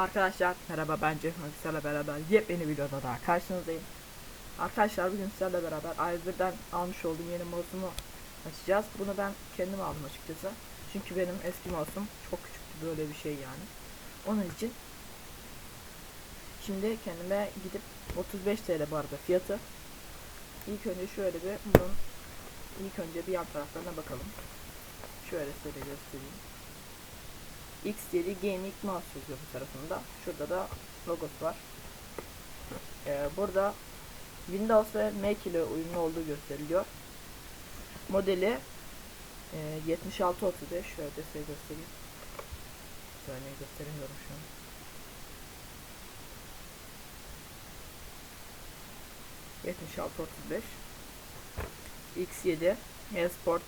Arkadaşlar merhaba ben Cehmet sizlerle beraber yepyeni videoda daha karşınızdayım. Arkadaşlar bugün sizlerle beraber A101'den almış olduğum yeni mouse'umu açacağız. Bunu ben kendim aldım açıkçası. Çünkü benim eski mouse'um çok küçüktü böyle bir şey yani. Onun için şimdi kendime gidip 35 TL bu arada fiyatı. İlk önce şöyle bir bunun ilk önce bir yan taraflarına bakalım. Şöyle size göstereyim. X7 Gaming Mouse yazıyor bu tarafında. Şurada da logosu var. Ee, burada Windows ve Mac ile uyumlu olduğu gösteriliyor. Modeli e, 7635 şöyle de size göstereyim. Saniye gösteremiyorum şu an. ...7635... ...X7... ...E-Sport...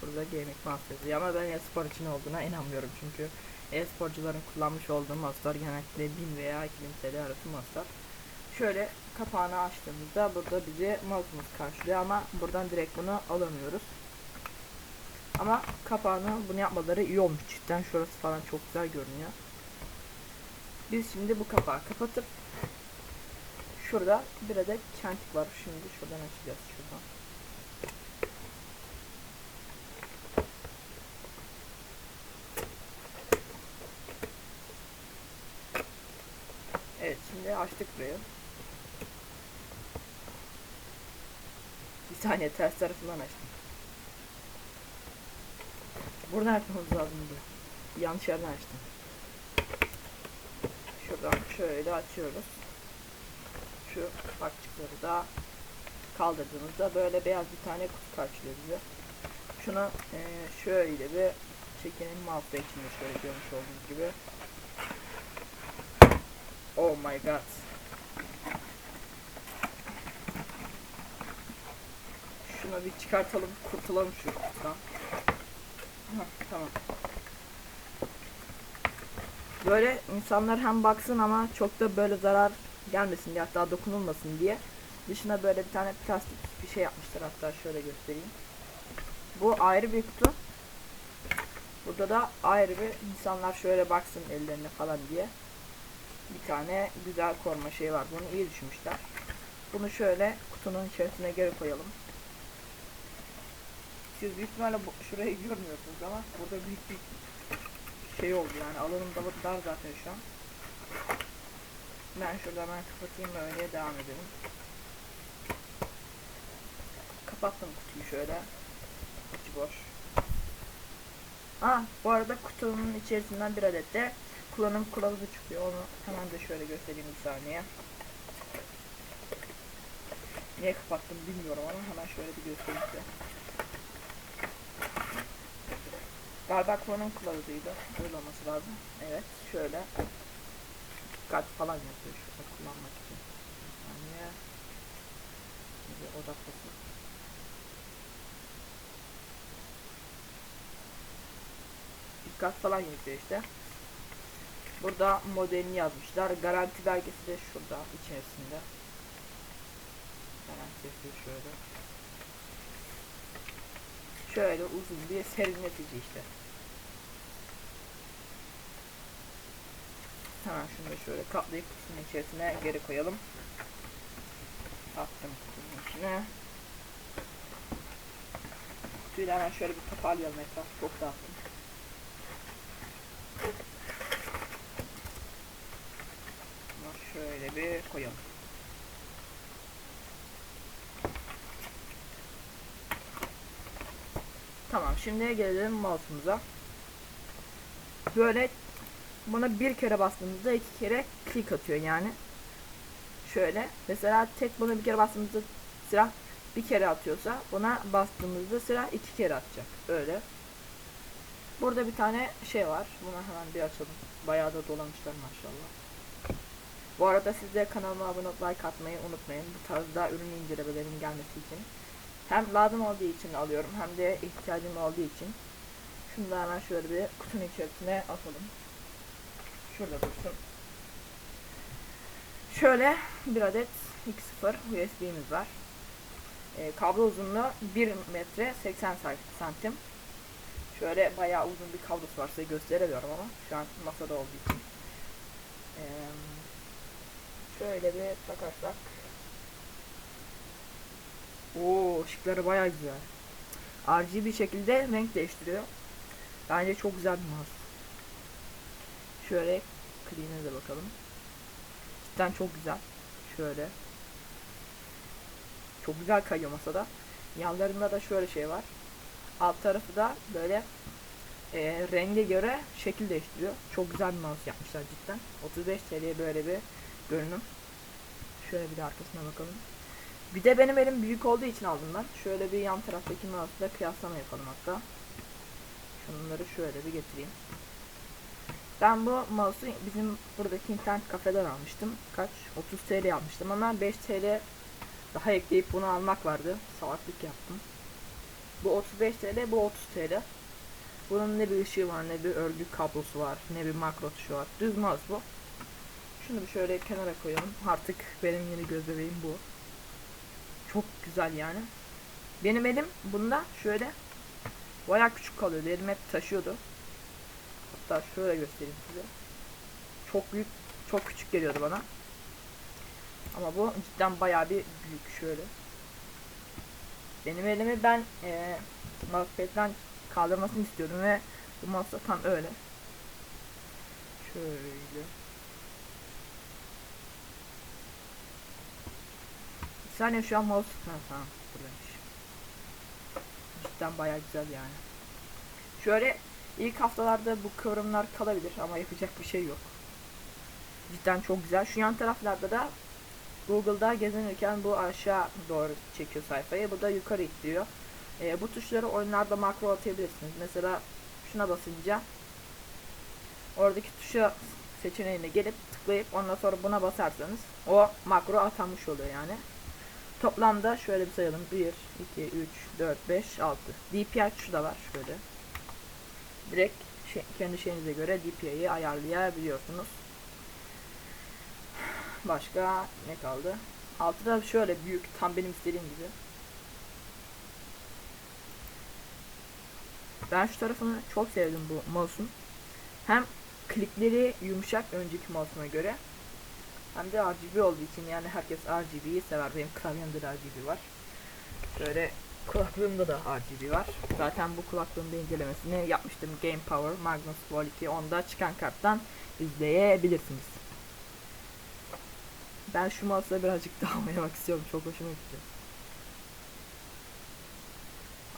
...şurada Gaming Mouse yazıyor ama ben e-spor için olduğuna inanmıyorum çünkü... ...e-sporcuların kullanmış olduğu mouse'lar genellikle 1000 veya 2000 TL arası mouse'lar. Şöyle kapağını açtığımızda burada bizi mouse'umuz karşılıyor ama buradan direkt bunu alamıyoruz. Ama kapağını bunu yapmaları iyi olmuş cidden şurası falan çok güzel görünüyor. Biz şimdi bu kapağı kapatıp şurada bir adet kentik var. Şimdi şuradan açacağız şuradan. Evet şimdi açtık burayı. Bir saniye ters tarafından açtım. Buradan açmamız lazım diyor. Yanlış yerden açtım. Şuradan şöyle açıyoruz. Şu kapakçıkları da kaldırdığımızda böyle beyaz bir tane kutu karşılıyor bize. Şunu eee, şöyle bir çekelim mouse içinde şöyle görmüş olduğunuz gibi. Oh my god. Şunu bir çıkartalım, kurtulalım şu kutudan. Hah, tamam. Böyle insanlar hem baksın ama çok da böyle zarar gelmesin diye hatta dokunulmasın diye dışına böyle bir tane plastik bir şey yapmışlar hatta şöyle göstereyim. Bu ayrı bir kutu. Burada da ayrı bir insanlar şöyle baksın ellerine falan diye bir tane güzel koruma şey var. Bunu iyi düşünmüşler. Bunu şöyle kutunun içerisine geri koyalım. Siz büyük ihtimalle bu, şurayı görmüyorsunuz ama burada büyük bir şey oldu yani alanım da dar zaten şu an. Ben şurada hemen kapatayım ve öyle devam edelim. Kapattım kutuyu şöyle. İçi boş. Ha bu arada kutunun içerisinden bir adet de kullanım kılavuzu çıkıyor. Onu hemen de şöyle göstereyim bir saniye. Niye kapattım bilmiyorum ama hemen şöyle bir göstereyim size. Galiba kullanım kılavuzuydu. Böyle olması lazım. Evet şöyle. Dikkat falan yazıyor şurada kullanmak için. Şimdi odaklasın. Dikkat falan yazıyor işte. Burada modelini yazmışlar. Garanti belgesi de şurada içerisinde. Garanti yazıyor şöyle. Şöyle uzun bir serinletici işte. Hemen şunu da şöyle katlayıp kutunun içerisine geri koyalım. Attım kutunun içine. Kutuyu hemen şöyle bir toparlayalım etrafı çok dağıttım. Bunu şöyle bir koyalım. Tamam şimdi gelelim mouse'umuza. Böyle buna bir kere bastığımızda iki kere click atıyor yani. Şöyle mesela tek buna bir kere bastığımızda silah bir kere atıyorsa buna bastığımızda silah iki kere atacak. Öyle. Burada bir tane şey var. Bunu hemen bir açalım. Bayağı da dolamışlar maşallah. Bu arada siz de kanalıma abone olup like atmayı unutmayın. Bu tarzda ürün incelemelerinin gelmesi için. Hem lazım olduğu için alıyorum hem de ihtiyacım olduğu için. Şunu da hemen şöyle bir kutunun içerisine atalım. Şurada dursun. Şöyle bir adet X0 USB'miz var. Ee, kablo uzunluğu 1 metre 80 santim. Şöyle bayağı uzun bir kablosu var size gösteremiyorum ama şu an masada olduğu için. Ee, şöyle bir takarsak. Oo ışıkları bayağı güzel. RGB şekilde renk değiştiriyor. Bence çok güzel bir mouse. Şöyle clean'e de bakalım. Cidden çok güzel. Şöyle. Çok güzel kayıyor masada. Yanlarında da şöyle şey var. Alt tarafı da böyle e, renge göre şekil değiştiriyor. Çok güzel bir mouse yapmışlar cidden. 35 TL'ye böyle bir görünüm. Şöyle bir de arkasına bakalım. Bir de benim elim büyük olduğu için aldım ben. Şöyle bir yan taraftaki mouse'la kıyaslama yapalım hatta. Şunları şöyle bir getireyim. Ben bu mouse'u bizim buradaki internet kafeden almıştım. Kaç? 30 TL yapmıştım ama 5 TL daha ekleyip bunu almak vardı. Salaklık yaptım. Bu 35 TL, bu 30 TL. Bunun ne bir ışığı var, ne bir örgü kablosu var, ne bir makro tuşu var. Düz mouse bu. Şunu bir şöyle kenara koyalım. Artık benim yeni göz bebeğim bu. Çok güzel yani. Benim elim bunda şöyle bayağı küçük kalıyordu. Elim hep taşıyordu. Hatta şöyle göstereyim size. Çok büyük, çok küçük geliyordu bana. Ama bu cidden bayağı bir büyük şöyle. Benim elimi ben e, mousepad'den kaldırmasını istiyordum ve bu mouse tam öyle. Şöyle. Bir saniye şu an mouse ha, tamam buradaymış. Cidden bayağı güzel yani. Şöyle ilk haftalarda bu kıvrımlar kalabilir ama yapacak bir şey yok. Cidden çok güzel. Şu yan taraflarda da Google'da gezinirken bu aşağı doğru çekiyor sayfayı. Bu da yukarı ittiriyor. Ee, bu tuşları oyunlarda makro atayabilirsiniz. Mesela şuna basınca oradaki tuşa seçeneğine gelip tıklayıp ondan sonra buna basarsanız o makro atanmış oluyor yani. Toplamda şöyle bir sayalım. 1, 2, 3, 4, 5, 6. DPI tuşu da var şöyle. Direkt şey, kendi şeyinize göre DPI'yi ayarlayabiliyorsunuz. Başka ne kaldı? Altı da şöyle büyük tam benim istediğim gibi. Ben şu tarafını çok sevdim bu mouse'un. Hem klikleri yumuşak önceki mouse'uma göre. Hem de RGB olduğu için yani herkes RGB'yi sever. Benim klavyemde de RGB var. Şöyle kulaklığımda da RGB var. Zaten bu kulaklığın da incelemesini yapmıştım. Game Power Magnus Quality onda çıkan karttan izleyebilirsiniz. Ben şu mouse'la birazcık daha oynamak istiyorum. Çok hoşuma gitti.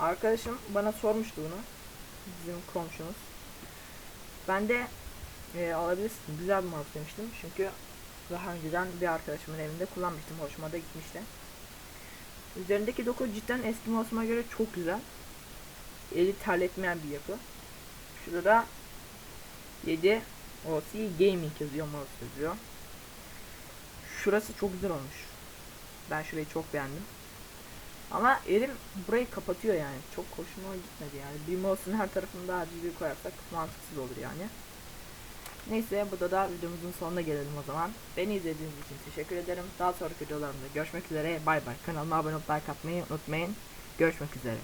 Arkadaşım bana sormuştu bunu. Bizim komşumuz. Ben de e, alabilirsin. Güzel bir mouse demiştim. Çünkü daha önceden bir arkadaşımın evinde kullanmıştım. Hoşuma da gitmişti. Üzerindeki doku cidden eski mouse'uma göre çok güzel. Eli terletmeyen bir yapı. Şurada da 7 OC Gaming yazıyor, mouse yazıyor. Şurası çok güzel olmuş. Ben şurayı çok beğendim. Ama elim burayı kapatıyor yani. Çok hoşuma gitmedi yani. Bir mouse'un her tarafında RGB koyarsak mantıksız olur yani. Neyse burada da videomuzun sonuna gelelim o zaman. Beni izlediğiniz için teşekkür ederim. Daha sonraki videolarımda görüşmek üzere. Bay bay. Kanalıma abone olup like atmayı unutmayın. Görüşmek üzere.